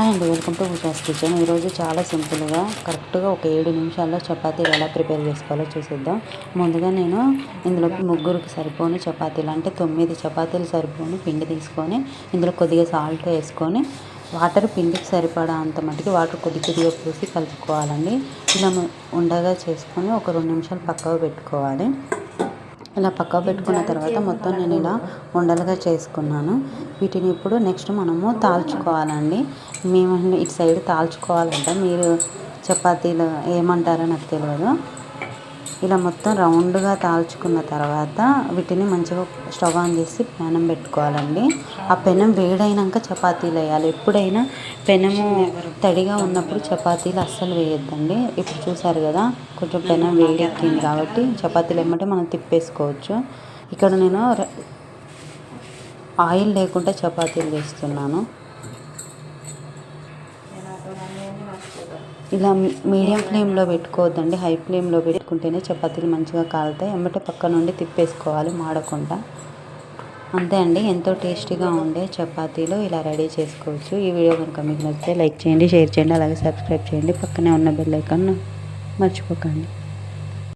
Hi అండి welcome to Usha's kitchen ఈరోజు చాలా సింపుల్గా కరెక్ట్గా ఒక ఏడు నిమిషాల్లో చపాతీలు ఎలా ప్రిపేర్ చేసుకోవాలో చూసేద్దాం. ముందుగా నేను ఇందులోకి ముగ్గురికి సరిపోని చపాతీలు అంటే తొమ్మిది చపాతీలు సరిపోని పిండి తీసుకొని ఇందులో కొద్దిగా సాల్ట్ వేసుకొని వాటర్ పిండికి సరిపడా అంత మటుకి వాటర్ కొద్ది కొద్దిగా పోసి కలుపుకోవాలండి. ఇలా ఉండగా చేసుకొని ఒక రెండు నిమిషాలు పక్కకు పెట్టుకోవాలి. ఇలా పక్కకు పెట్టుకున్న తర్వాత మొత్తం నేను ఇలా ఉండలుగా చేసుకున్నాను. వీటిని ఇప్పుడు నెక్స్ట్ మనము తాల్చుకోవాలండి. మేము ఇటు సైడ్ తాల్చుకోవాలంట మీరు చపాతీలు ఏమంటారో నాకు తెలియదు ఇలా మొత్తం రౌండ్గా తాల్చుకున్న తర్వాత వీటిని మంచిగా స్టవ్ ఆన్ చేసి పెనం పెట్టుకోవాలండి. ఆ పెనం వేడైనాక చపాతీలు వేయాలి. ఎప్పుడైనా పెనము తడిగా ఉన్నప్పుడు చపాతీలు అస్సలు వేయొద్దండి. ఇప్పుడు చూసారు కదా కొంచెం పెనం వేడెక్కింది కాబట్టి చపాతీలు ఏమంటే మనం తిప్పేసుకోవచ్చు. ఇక్కడ నేను ఆయిల్ లేకుండా చపాతీలు వేస్తున్నాను ఇలా మీడియం ఫ్లేమ్లో పెట్టుకోవద్దండి. హై ఫ్లేమ్లో పెట్టుకుంటేనే చపాతీలు మంచిగా కాలుతాయి. ఎమ్మటే పక్క నుండి తిప్పేసుకోవాలి మాడకుండా. అంతే అండి. ఎంతో టేస్టీగా ఉండే చపాతీలు ఇలా రెడీ చేసుకోవచ్చు. ఈ వీడియో కనుక మీకు నచ్చితే లైక్ చేయండి షేర్ చేయండి అలాగే సబ్స్క్రైబ్ చేయండి. పక్కనే ఉన్న బెల్ ఐకాన్ మర్చిపోకండి.